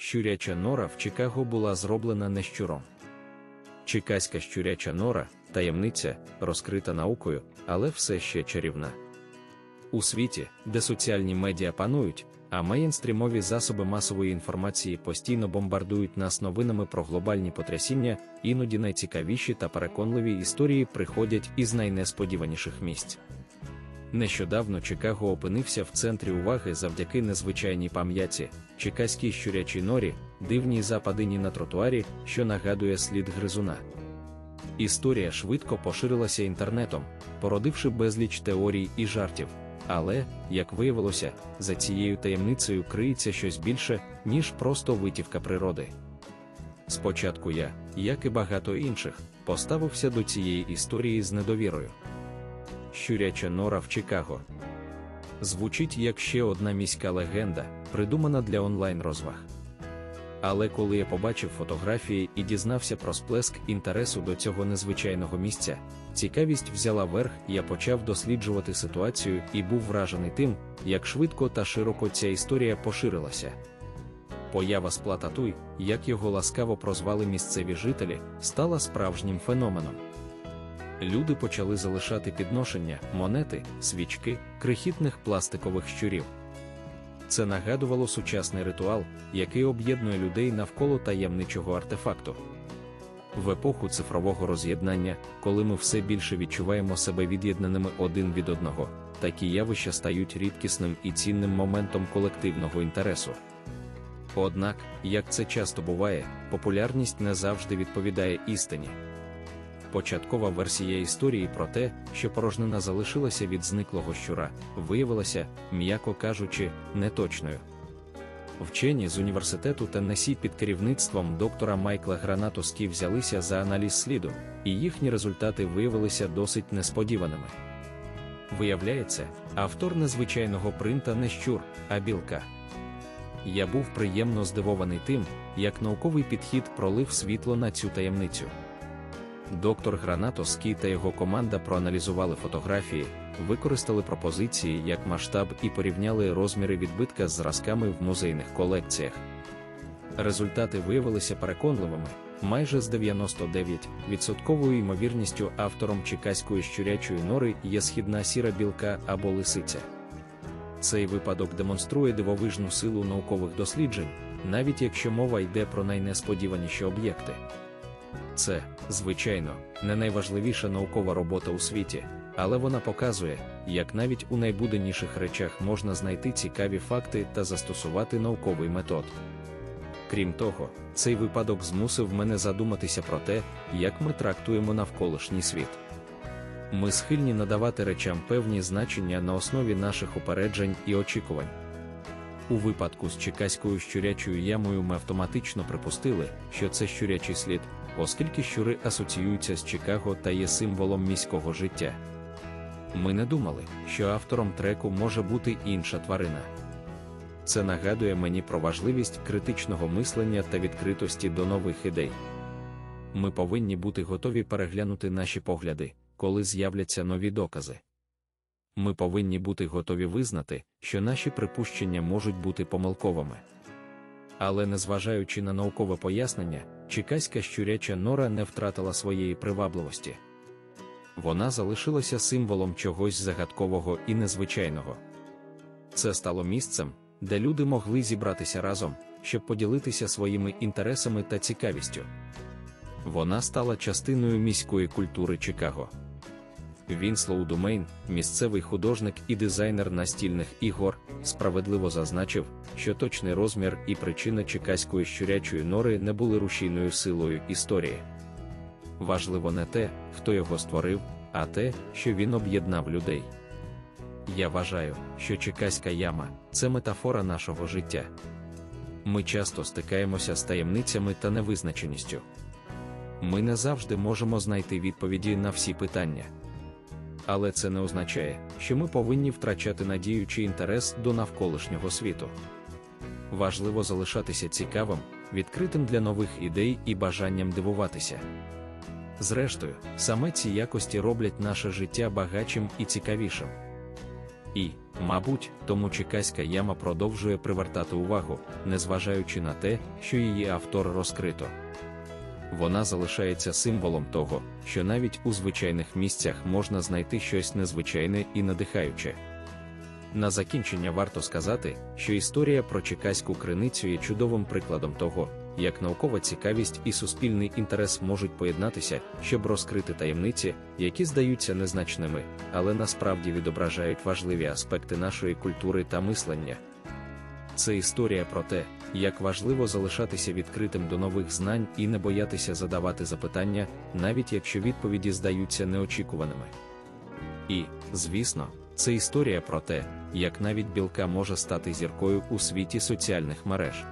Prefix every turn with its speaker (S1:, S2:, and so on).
S1: щуряча нора в Чикаго була зроблена не щуром. Чикаська щуряча нора, таємниця, розкрита наукою, але все ще чарівна. У світі, де соціальні медіа панують, а мейнстрімові засоби масової інформації постійно бомбардують нас новинами про глобальні потрясіння, іноді найцікавіші та переконливі історії приходять із найнесподіваніших місць. Нещодавно Чикаго опинився в центрі уваги завдяки незвичайній пам'яті, чекаській щурячій норі, дивній западині на тротуарі, що нагадує слід гризуна. Історія швидко поширилася інтернетом, породивши безліч теорій і жартів. Але, як виявилося, за цією таємницею криється щось більше, ніж просто витівка природи. Спочатку я, як і багато інших, поставився до цієї історії з недовірою. Щуряча нора в Чикаго. Звучить як ще одна міська легенда, придумана для онлайн-розваг. Але коли я побачив фотографії і дізнався про сплеск інтересу до цього незвичайного місця, цікавість взяла верх, я почав досліджувати ситуацію і був вражений тим, як швидко та широко ця історія поширилася. Поява сплататуй, як його ласкаво прозвали місцеві жителі, стала справжнім феноменом. Люди почали залишати підношення, монети, свічки, крихітних пластикових щурів. Це нагадувало сучасний ритуал, який об'єднує людей навколо таємничого артефакту. В епоху цифрового роз'єднання, коли ми все більше відчуваємо себе від'єднаними один від одного, такі явища стають рідкісним і цінним моментом колективного інтересу. Однак, як це часто буває, популярність не завжди відповідає істині. Початкова версія історії про те, що порожнина залишилася від зниклого щура, виявилася, м'яко кажучи, неточною. Вчені з університету Теннесі під керівництвом доктора Майкла Гранатоскі взялися за аналіз сліду, і їхні результати виявилися досить несподіваними. Виявляється, автор незвичайного принта не щур, а білка. Я був приємно здивований тим, як науковий підхід пролив світло на цю таємницю. Доктор Гранатоский та його команда проаналізували фотографії, використали пропозиції як масштаб і порівняли розміри відбитка з зразками в музейних колекціях. Результати виявилися переконливими. Майже з 99% ймовірністю автором чекаської щурячої нори є східна сіра білка або лисиця. Цей випадок демонструє дивовижну силу наукових досліджень, навіть якщо мова йде про найнесподіваніші об'єкти. Це, звичайно, не найважливіша наукова робота у світі, але вона показує, як навіть у найбуденніших речах можна знайти цікаві факти та застосувати науковий метод. Крім того, цей випадок змусив мене задуматися про те, як ми трактуємо навколишній світ. Ми схильні надавати речам певні значення на основі наших упереджень і очікувань. У випадку з чекаською щурячою ямою ми автоматично припустили, що це щурячий слід, оскільки щури асоціюються з Чикаго та є символом міського життя. Ми не думали, що автором треку може бути інша тварина. Це нагадує мені про важливість критичного мислення та відкритості до нових ідей. Ми повинні бути готові переглянути наші погляди, коли з'являться нові докази. Ми повинні бути готові визнати, що наші припущення можуть бути помилковими. Але незважаючи на наукове пояснення, чекаська щуряча нора не втратила своєї привабливості. Вона залишилася символом чогось загадкового і незвичайного. Це стало місцем, де люди могли зібратися разом, щоб поділитися своїми інтересами та цікавістю. Вона стала частиною міської культури Чикаго. Вінслоу Думейн, місцевий художник і дизайнер настільних ігор, справедливо зазначив, що точний розмір і причина чекаської щурячої нори не були рушійною силою історії. Важливо не те, хто його створив, а те, що він об'єднав людей. Я вважаю, що чекаська яма це метафора нашого життя. Ми часто стикаємося з таємницями та невизначеністю. Ми не завжди можемо знайти відповіді на всі питання. Але це не означає, що ми повинні втрачати надію чи інтерес до навколишнього світу. Важливо залишатися цікавим, відкритим для нових ідей і бажанням дивуватися. Зрештою, саме ці якості роблять наше життя багатшим і цікавішим. І, мабуть, тому Чекаська яма продовжує привертати увагу, незважаючи на те, що її автор розкрито. Вона залишається символом того, що навіть у звичайних місцях можна знайти щось незвичайне і надихаюче. На закінчення варто сказати, що історія про Чекаську криницю є чудовим прикладом того, як наукова цікавість і суспільний інтерес можуть поєднатися, щоб розкрити таємниці, які здаються незначними, але насправді відображають важливі аспекти нашої культури та мислення. Це історія про те, як важливо залишатися відкритим до нових знань і не боятися задавати запитання, навіть якщо відповіді здаються неочікуваними. І, звісно, це історія про те, як навіть білка може стати зіркою у світі соціальних мереж.